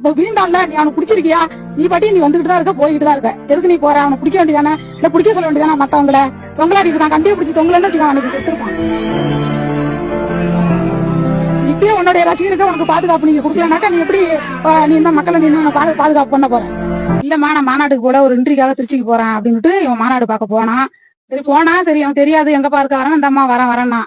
இப்ப வீண்டான்ல நீ அவனை பிடிச்சிருக்கியா நீ பாட்டி நீ வந்துகிட்டு தான் இருக்க போய்கிட்டு தான் இருக்க. எதுக்கு நீ போற? அவனை பிடிக்க வேண்டியதானே? இல்ல பிடிக்க சொல்ல வேண்டியதானே மத்தவங்கள? தொங்கலாடி இருக்கான் கண்டிப்பா பிடிச்சி தொங்கலன்னு வச்சுக்கான் அவனுக்கு செத்துருப்பான். இப்பயே உன்னுடைய ரசிகனுக்கு உனக்கு பாதுகாப்பு நீங்க கொடுக்கலனாக்கா நீ எப்படி நீ இந்த மக்களை நீ பாது- பாதுகாப்பு பண்ண போற? இல்லம்மா நான் மாநாட்டுக்கு போல ஒரு இன்ட்ரிக்காக திருச்சிக்கு போறேன் அப்படின்னுட்டு இவன் மாநாடு பார்க்க போனான் சரி போனா சரி அவன் தெரியாது எங்க பாருக்காரன் இந்த அம்மா வரேன் வரேன்னா.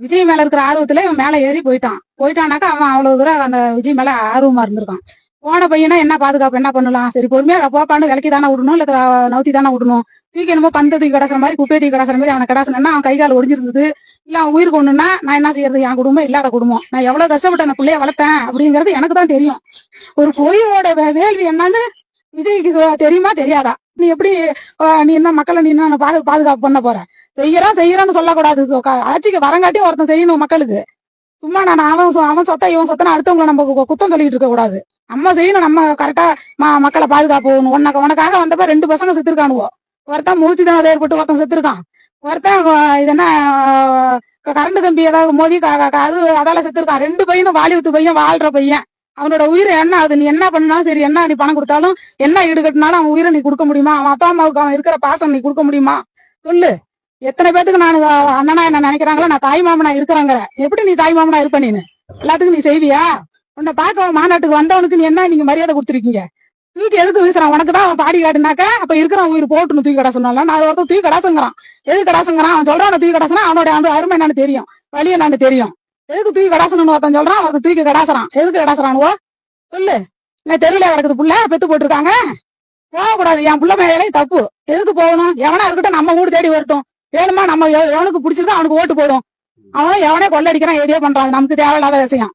விஜய் மேல இருக்கிற ஆர்வத்துல இவன் மேல ஏறி போயிட்டான். போயிட்டானாக்கா அவன் அவ்வளவு தூரம் அந்த விஜய் மேல ஆர்வமா இருந்திருக்கான். போன பையனா என்ன பாதுகாப்பு என்ன பண்ணலாம்? சரி பொறுமையா போப்பான்னு விலைக்கு தானே விடணும் இல்ல நவுத்தி தானே விடணும். தூக்கி என்னமோ பந்த தூக்கி கிடசுற மாதிரி குப்பை தூக்கி கிடக்குற மாதிரி அவனை கிடசுனா அவன் கை கால் ஒடிஞ்சிருந்தது. இல்ல அவன் உயிர் கொண்டுனா நான் என்ன செய்யறது? என் குடும்பம் இல்லாத குடும்பம். நான் எவ்வளவு கஷ்டப்பட்டு அந்த பிள்ளைய வளர்த்தேன் அப்படிங்கறது எனக்கு தான் தெரியும். ஒரு கோயிலோட வே- வேள்வி என்னன்னு விஜய்க்கு தெரியுமா? தெரியாதா? நீ எப்படி நீ என்ன மக்களை நீ என்ன பாது பாதுகாப்பு பண்ண போற? செய்யறான் செய்யறான்னு சொல்லக்கூடாது. ஆட்சிக்கு வரங்காட்டி ஒருத்தன் செய்யணும் மக்களுக்கு. சும்மா நான் அவன் சொ- அவன் சொத்தா இவன் சொத்தனா அடுத்தவங்களை நம்ம கு- குத்தம் சொல்லிட்டு இருக்க கூடாது நம்ம செய்யணும். நம்ம கரெக்டா மக்களை பாதுகாப்பு உனக்கு உனக்காக வந்தப்ப ரெண்டு பசங்க செத்துருக்கானுவோ. ஒருத்தன் மூச்சு தான் ஏற்பட்டு ஒருத்தன் செத்துருக்கான். ஒருத்தன் இது என்ன கரண்ட் கம்பி ஏதாவது மோதி அது அதால செத்துருக்கான். ரெண்டு பையனும் வாலிபத்து பையன் வாழ்ற பையன். அவனோட உயிரை என்ன? அது நீ என்ன பண்ணாலும் சரி என்ன நீ பணம் கொடுத்தாலும் என்ன ஈடு கட்டினாலும் அவன் உயிரை நீ கொடுக்க முடியுமா? அவன் அப்பா அம்மாவுக்கு அவன் இருக்கிற பாசம் நீ கொடுக்க முடியுமா? சொல்லு. எத்தனை பேத்துக்கு நான் அண்ணனா என்ன நினைக்கிறாங்களோ நான் தாய் மாமனா இருக்கிறேங்கிற. எப்படி நீ தாய் மாமனா இருப்ப நீ எல்லாத்துக்கும் நீ செய்வியா? உன்னை பார்க்க மாநாட்டுக்கு வந்தவனுக்கு நீ என்ன நீங்க மரியாதை கொடுத்துருக்கீங்க? தூக்கி எதுக்கு வீசுறான்? உனக்கு தான் அவன் பாடி காட்டுனாக்க அப்ப இருக்கிற உயிர் போட்டுன்னு தூக்கி கடை சொன்னால நான் ஒருத்தன் தூக்கி கடாசுங்கிறான் எது கடாசுங்கிறான் அவன் சொல்றான் தூக்கி கடாசுனா அவனோட அந்த அருமை என்னன்னு தெரியும். வழி என்னன்னு தெரியும். எதுக்கு தூக்கி கடாசணும்னு ஒருத்தன் சொல்றான் ஒருத்தன் தூக்கி கடாசுறான் எதுக்கு கடாசுறானுவோ சொல்லு. நான் தெருவில் கிடக்குது புள்ள பெத்து போட்டிருக்காங்க. போகக்கூடாது. என் புள்ள மேலே தப்பு. எதுக்கு போகணும்? எவனா இருக்கட்டும் நம்ம வீடு தேடி வரட்டும். வேணுமா நம்ம எவனுக்கு பிடிச்சிருக்கா அவனுக்கு ஓட்டு போடும். அவனும் எவனே கொள்ளடிக்கிறான் ஏடியோ பண்றான். நமக்கு தேவையில்லாத விஷயம்.